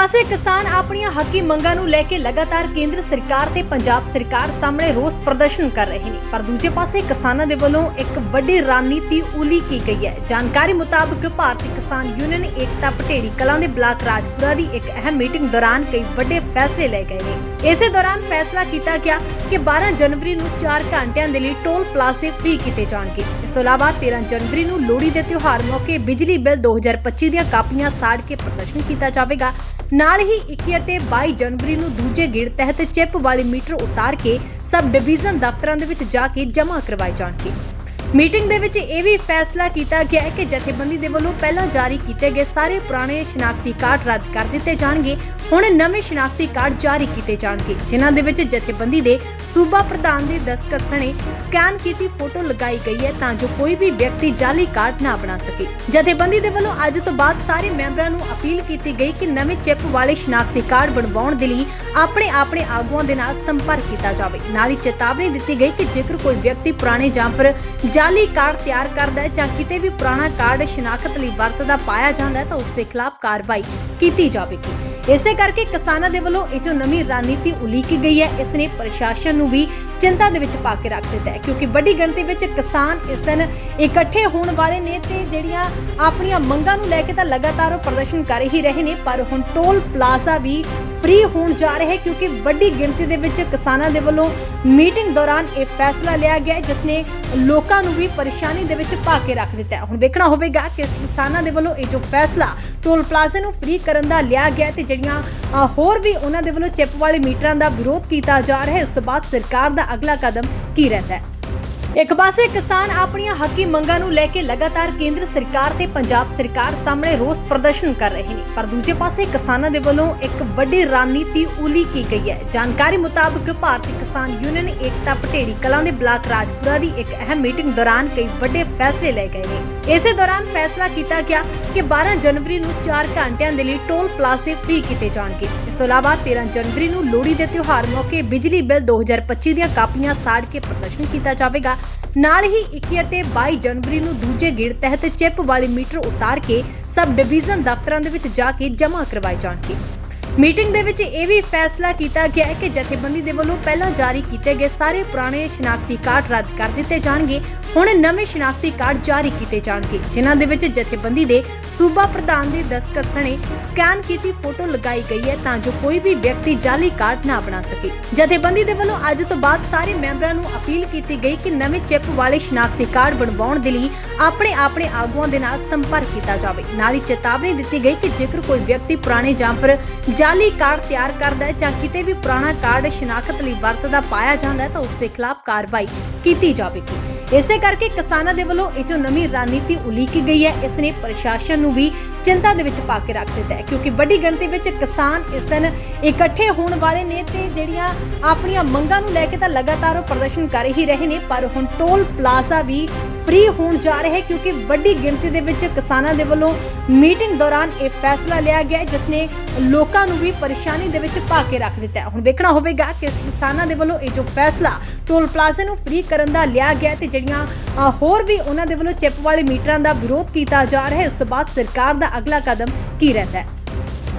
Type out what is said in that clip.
ਪਾਸੇ ਕਿਸਾਨ ਆਪਣੀਆਂ ਹੱਕੀ ਮੰਗਾਂ ਨੂੰ ਲੈ ਕੇ ਲਗਾਤਾਰ ਕੇਂਦਰ ਸਰਕਾਰ ਤੇ ਪੰਜਾਬ ਸਰਕਾਰ ਸਾਹਮਣੇ ਰੋਸ ਪ੍ਰਦਰਸ਼ਨ ਕਰ ਰਹੇ ਨੇ। ਪਰ ਦੂਜੇ ਪਾਸੇ ਕਿਸਾਨਾਂ ਦੇ ਵੱਲੋਂ ਇੱਕ ਵੱਡੀ ਰਣਨੀਤੀ ਉਲੀਕੀ ਗਈ ਹੈ। ਜਾਣਕਾਰੀ ਮੁਤਾਬਕ ਭਾਰਤੀ ਕਿਸਾਨ ਯੂਨੀਅਨ ਏਕਤਾ ਪਟੇੜੀ ਕਲਾਂ ਦੇ ਬਲਾਕ ਰਾਜਪੁਰਾ ਦੀ ਇੱਕ ਅਹਿਮ ਮੀਟਿੰਗ ਦੌਰਾਨ ਕਈ ਵੱਡੇ ਫੈਸਲੇ ਲਏ ਗਏ ਨੇ। ਇਸੇ ਦੌਰਾਨ ਫੈਸਲਾ ਕੀਤਾ ਗਿਆ ਕਿ 12 ਜਨਵਰੀ ਨੂੰ 4 ਘੰਟਿਆਂ ਦੇ ਲਈ ਟੋਲ ਪਲਾਜ਼ੇ ਫ੍ਰੀ ਕੀਤੇ ਜਾਣਗੇ। ਇਸ ਤੋਂ ਇਲਾਵਾ 13 ਜਨਵਰੀ ਨੂੰ ਲੋਹੜੀ ਦੇ ਤਿਉਹਾਰ ਮੌਕੇ ਬਿਜਲੀ ਬਿੱਲ 2025 ਦੀਆਂ ਕਾਪੀਆਂ ਸਾੜ ਕੇ ਪ੍ਰਦਰਸ਼ਨ ਕੀਤਾ ਜਾਵੇਗਾ। ਨਾਲ ਹੀ 21 ਅਤੇ 22 ਜਨਵਰੀ ਨੂੰ ਦੂਜੇ ਗੇੜ ਤਹਿਤ ਚਿਪ ਵਾਲੇ ਮੀਟਰ ਉਤਾਰ ਕੇ ਸਬ ਡਿਵੀਜ਼ਨ ਦਫ਼ਤਰਾਂ ਦੇ ਵਿੱਚ ਜਾ ਕੇ ਜਮ੍ਹਾਂ ਕਰਵਾਏ ਜਾਣਗੇ। ਮੀਟਿੰਗ ਦੇ ਵਿੱਚ ਇਹ ਵੀ ਫੈਸਲਾ ਕੀਤਾ ਗਿਆ ਹੈ ਕਿ ਜਥੇਬੰਦੀ ਦੇ ਵੱਲੋਂ ਪਹਿਲਾਂ ਜਾਰੀ ਕੀਤੇ ਗਏ ਸਾਰੇ ਪੁਰਾਣੇ ਸ਼ਨਾਖਤੀ ਕਾਰਡ ਰੱਦ ਕਰ ਦਿੱਤੇ ਜਾਣਗੇ ਹੁਣ ਨਵੇਂ ਸ਼ਨਾਖਤੀ ਕਾਰਡ ਜਾਰੀ ਕੀਤੇ ਜਾਣਗੇ, ਜਿਨ੍ਹਾਂ ਦੇ ਵਿੱਚ ਜਥੇਬੰਦੀ ਦੇ ਸੂਬਾ ਪ੍ਰਧਾਨ ਦੇ ਦਸਤਖਤ ਸਣੇ ਸਕੈਨ ਕੀਤੀ ਫੋਟੋ ਲਗਾਈ ਗਈ ਹੈ ਤਾਂ ਜੋ ਕੋਈ ਵੀ ਵਿਅਕਤੀ ਜਾਲੀ ਕਾਰਡ ਨਾ ਬਣਾ ਸਕੇ। ਜਥੇਬੰਦੀ ਦੇ ਵੱਲੋਂ ਅੱਜ ਤੋਂ ਬਾਅਦ ਸਾਰੇ ਮੈਂਬਰਾਂ ਨੂੰ ਅਪੀਲ ਕੀਤੀ ਗਈ ਕਿ ਨਵੇਂ ਚਿੱਪ ਵਾਲੇ ਸ਼ਨਾਖਤੀ ਕਾਰਡ ਬਣਵਾਉਣ ਦੇ ਲਈ ਆਪਣੇ ਆਪਣੇ ਆਗੂਆਂ ਦੇ ਨਾਲ ਸੰਪਰਕ ਕੀਤਾ ਜਾਵੇ। ਨਾਲ ਹੀ ਚੇਤਾਵਨੀ ਦਿੱਤੀ ਗਈ ਕਿ ਜੇਕਰ ਕੋਈ ਵਿਅਕਤੀ ਪੁਰਾਣੇ ਜਾਂ ਫਿਰ ਜਾਲੀ ਕਾਰਡ ਤਿਆਰ ਕਰਦਾ ਹੈ ਜਾਂ ਕਿਤੇ ਵੀ ਪੁਰਾਣਾ ਕਾਰਡ ਸ਼ਨਾਖਤ ਲਈ ਵਰਤਦਾ ਪਾਇਆ ਜਾਂਦਾ ਹੈ ਤਾਂ ਉਸ ਦੇ ਖਿਲਾਫ ਕਾਰਵਾਈ ਕੀਤੀ ਜਾਵੇਗੀ। ਇਸੇ ਕਰਕੇ ਕਿਸਾਨਾਂ ਦੇ ਵੱਲੋਂ ਇਹ ਜੋ ਨਵੀਂ ਰਣਨੀਤੀ ਉਲੀਕੀ ਗਈ ਹੈ, ਇਸ ਨੇ ਪ੍ਰਸ਼ਾਸਨ ਨੂੰ ਵੀ ਚਿੰਤਾ ਦੇ ਵਿੱਚ ਪਾ ਕੇ ਰੱਖ ਦਿੱਤਾ ਹੈ, ਕਿਉਂਕਿ ਵੱਡੀ ਗਿਣਤੀ ਵਿੱਚ ਕਿਸਾਨ ਇਸ ਦਿਨ ਇਕੱਠੇ ਹੋਣ ਵਾਲੇ ਨੇ ਤੇ ਜਿਹੜੀਆਂ ਆਪਣੀਆਂ ਮੰਗਾਂ ਨੂੰ ਲੈ ਕੇ ਤਾਂ ਲਗਾਤਾਰ ਉਹ ਪ੍ਰਦਰਸ਼ਨ ਕਰ ਹੀ ਰਹੇ ਨੇ, ਪਰ ਹੁਣ ਟੋਲ ਪਲਾਜ਼ਾ ਵੀ ਫ੍ਰੀ ਹੋਣ ਜਾ ਰਿਹਾ ਕਿਉਂਕਿ ਵੱਡੀ ਗਿਣਤੀ ਦੇ ਵਿੱਚ ਕਿਸਾਨਾਂ ਦੇ ਵੱਲੋਂ ਮੀਟਿੰਗ ਦੌਰਾਨ ਇਹ ਫੈਸਲਾ ਲਿਆ ਗਿਆ ਹੈ, ਜਿਸ ਨੇ ਲੋਕਾਂ ਨੂੰ ਵੀ ਪਰੇਸ਼ਾਨੀ ਦੇ ਵਿੱਚ ਪਾ ਕੇ ਰੱਖ ਦਿੱਤਾ ਹੁਣ ਵੇਖਣਾ ਹੋਵੇਗਾ ਕਿ ਕਿਸਾਨਾਂ ਦੇ ਵੱਲੋਂ ਇਹ ਜੋ ਫੈਸਲਾ ਟੋਲ ਪਲਾਜ਼ੇ ਨੂੰ ਫ੍ਰੀ ਕਰਨ ਦਾ ਲਿਆ ਗਿਆ ਹੈ ਤੇ ਜਿਹੜੀਆਂ ਹੋਰ ਵੀ ਉਹਨਾਂ ਦੇ ਵੱਲੋਂ ਚਿੱਪ ਵਾਲੇ ਮੀਟਰਾਂ ਦਾ ਵਿਰੋਧ ਕੀਤਾ ਜਾ ਰਿਹਾ ਹੈ, ਉਸ ਤੋਂ ਬਾਅਦ ਸਰਕਾਰ ਦਾ ਅਗਲਾ ਕਦਮ ਕੀ ਰਹਿੰਦਾ ਹੈ? ਇੱਕ ਪਾਸੇ ਕਿਸਾਨ ਆਪਣੀਆਂ ਹੱਕੀ ਮੰਗਾਂ ਨੂੰ ਲੈ ਕੇ ਲਗਾਤਾਰ ਕੇਂਦਰ ਸਰਕਾਰ ਤੇ ਪੰਜਾਬ ਸਰਕਾਰ ਸਾਹਮਣੇ ਰੋਸ ਪ੍ਰਦਰਸ਼ਨ ਕਰ ਰਹੇ ਨੇ, ਪਰ ਦੂਜੇ ਪਾਸੇ ਕਿਸਾਨਾਂ ਦੇ ਵੱਲੋਂ ਇੱਕ ਵੱਡੀ ਰਣਨੀਤੀ ਉਲੀਕੀ ਗਈ ਹੈ। ਜਾਣਕਾਰੀ ਮੁਤਾਬਕ ਭਾਰਤੀ ਕਿਸਾਨ ਯੂਨੀਅਨ ਏਕਤਾ ਪਟੇੜੀ ਕਲਾਂ ਦੇ ਬਲਾਕ ਰਾਜਪੁਰਾ ਦੀ ਇੱਕ ਅਹਿਮ ਮੀਟਿੰਗ ਦੌਰਾਨ ਕਈ ਵੱਡੇ ਫੈਸਲੇ ਲਏ ਗਏ ਨੇ। ਇਸੇ ਦੌਰਾਨ ਫੈਸਲਾ ਕੀਤਾ ਗਿਆ ਕਿ 12 ਜਨਵਰੀ ਨੂੰ 4 ਘੰਟਿਆਂ ਦੇ ਲਈ ਟੋਲ ਪਲਾਜ਼ੇ ਫ੍ਰੀ ਕੀਤੇ ਜਾਣਗੇ। ਇਸ ਤੋਂ ਇਲਾਵਾ 13 ਜਨਵਰੀ ਨੂੰ ਲੋਹੜੀ ਦੇ ਤਿਉਹਾਰ ਮੌਕੇ ਬਿਜਲੀ ਬਿੱਲ 2025 ਦੀਆਂ ਕਾਪੀਆਂ ਸਾੜ ਕੇ ਪ੍ਰਦਰਸ਼ਨ ਕੀਤਾ ਜਾਵੇਗਾ। ਨਾਲ ਹੀ 21 ਅਤੇ 22 ਜਨਵਰੀ ਨੂੰ ਦੂਜੇ ਗੇੜ ਤਹਿਤ ਚਿੱਪ ਵਾਲੇ ਮੀਟਰ ਉਤਾਰ ਕੇ ਸਬ ਡਿਵੀਜ਼ਨ ਦਫ਼ਤਰਾਂ ਦੇ ਵਿੱਚ ਜਾ ਕੇ ਜਮ੍ਹਾਂ ਕਰਵਾਏ ਜਾਣਗੇ। ਮੀਟਿੰਗ ਦੇ ਵਿੱਚ ਇਹ ਵੀ ਫੈਸਲਾ ਕੀਤਾ ਗਿਆ ਹੈ ਕਿ ਜਥੇਬੰਦੀ ਦੇ ਵੱਲੋਂ ਪਹਿਲਾਂ ਜਾਰੀ ਕੀਤੇ ਗਏ ਸਾਰੇ ਪੁਰਾਣੇ ਸ਼ਨਾਖਤੀ ਕਾਰਡ ਰੱਦ ਕਰ ਦਿੱਤੇ ਜਾਣਗੇ, ਹੁਣ ਨਵੇਂ ਸ਼ਨਾਖਤੀ ਕਾਰਡ ਜਾਰੀ ਕੀਤੇ ਜਾਣਗੇ, ਜਿਨ੍ਹਾਂ ਦੇ ਵਿੱਚ ਜਥੇਬੰਦੀ ਦੇ ਸੂਬਾ ਪ੍ਰਧਾਨ ਦੇ ਦਸਤਖਤ ਸਣੇ ਸਕੈਨ ਕੀਤੀ ਫੋਟੋ ਲਗਾਈ ਗਈ ਹੈ ਤਾਂ ਜੋ ਕੋਈ ਵੀ ਵਿਅਕਤੀ ਜਾਲੀ ਕਾਰਡ ਨਾ ਬਣਾ ਸਕੇ। ਜਥੇਬੰਦੀ ਦੇ ਵੱਲੋਂ ਅੱਜ ਤੋਂ ਬਾਅਦ ਸਾਰੇ ਮੈਂਬਰਾਂ ਨੂੰ ਅਪੀਲ ਕੀਤੀ ਗਈ ਕਿ ਨਵੇਂ ਚਿੱਪ ਵਾਲੇ ਸ਼ਨਾਖਤੀ ਕਾਰਡ ਬਣਵਾਉਣ ਦੇ ਲਈ ਆਪਣੇ ਆਪਣੇ ਆਗੂਆਂ ਦੇ ਨਾਲ ਸੰਪਰਕ ਕੀਤਾ ਜਾਵੇ। ਨਾਲ ਹੀ ਚੇਤਾਵਨੀ ਦਿੱਤੀ ਗਈ ਕਿ ਜੇਕਰ ਕੋਈ ਵਿਅਕਤੀ ਪੁਰਾਣੇ ਜਾਂ ਫਿਰ ਜਾਲੀ ਕਾਰਡ ਤਿਆਰ ਕਰਦਾ ਹੈ ਜਾਂ ਕਿਤੇ ਵੀ ਪੁਰਾਣਾ ਕਾਰਡ ਸ਼ਨਾਖਤ ਲਈ ਵਰਤਦਾ ਪਾਇਆ ਜਾਂਦਾ ਹੈ ਤਾਂ ਉਸ ਦੇ ਖਿਲਾਫ ਕਾਰਵਾਈ ਕੀਤੀ ਜਾਵੇਗੀ। ਇਸੇ ਕਰਕੇ ਕਿਸਾਨਾਂ ਦੇ ਵੱਲੋਂ ਇਹ ਜੋ ਨਵੀਂ ਰਣਨੀਤੀ ਉਲੀਕੀ ਗਈ ਹੈ, ਇਸ ਨੇ ਪ੍ਰਸ਼ਾਸਨ ਨੂੰ ਵੀ ਚਿੰਤਾ ਦੇ ਵਿੱਚ ਪਾ ਕੇ ਰੱਖ ਦਿੱਤਾ ਹੈ, ਕਿਉਂਕਿ ਵੱਡੀ ਗਿਣਤੀ ਵਿੱਚ ਕਿਸਾਨ ਇਸ ਦਿਨ ਇਕੱਠੇ ਹੋਣ ਵਾਲੇ ਨੇ ਤੇ ਜਿਹੜੀਆਂ ਆਪਣੀਆਂ ਮੰਗਾਂ ਨੂੰ ਲੈ ਕੇ ਤਾਂ ਲਗਾਤਾਰ ਉਹ ਪ੍ਰਦਰਸ਼ਨ ਕਰ ਹੀ ਰਹੇ ਨੇ, ਪਰ ਹੁਣ ਟੋਲ ਪਲਾਜ਼ਾ ਵੀ ਫ੍ਰੀ ਹੋਣ ਜਾ ਰਿਹਾ ਹੈ ਕਿਉਂਕਿ ਵੱਡੀ ਗਿਣਤੀ ਦੇ ਵਿੱਚ ਕਿਸਾਨਾਂ ਦੇ ਵੱਲੋਂ ਮੀਟਿੰਗ ਦੌਰਾਨ ਇਹ ਫੈਸਲਾ ਲਿਆ ਗਿਆ ਹੈ, ਜਿਸ ਨੇ ਲੋਕਾਂ ਨੂੰ ਵੀ ਪਰੇਸ਼ਾਨੀ ਦੇ ਵਿੱਚ ਪਾ ਕੇ ਰੱਖ ਦਿੱਤਾ ਹੈ। ਹੁਣ ਵੇਖਣਾ ਹੋਵੇਗਾ ਕਿ ਕਿਸਾਨਾਂ ਦੇ ਵੱਲੋਂ ਇਹ ਜੋ ਫੈਸਲਾ ਟੋਲ ਪਲਾਜ਼ੇ ਨੂੰ ਫ੍ਰੀ ਕਰਨ ਦਾ ਲਿਆ ਗਿਆ ਹੈ ਤੇ ਜਿਹੜੀਆਂ ਹੋਰ ਵੀ ਉਹਨਾਂ ਦੇ ਵੱਲੋਂ ਚਿੱਪ ਵਾਲੇ ਮੀਟਰਾਂ ਦਾ ਵਿਰੋਧ ਕੀਤਾ ਜਾ ਰਿਹਾ ਹੈ, ਉਸ ਤੋਂ ਬਾਅਦ ਸਰਕਾਰ ਦਾ ਅਗਲਾ ਕਦਮ ਕੀ ਰਹਿੰਦਾ ਹੈ?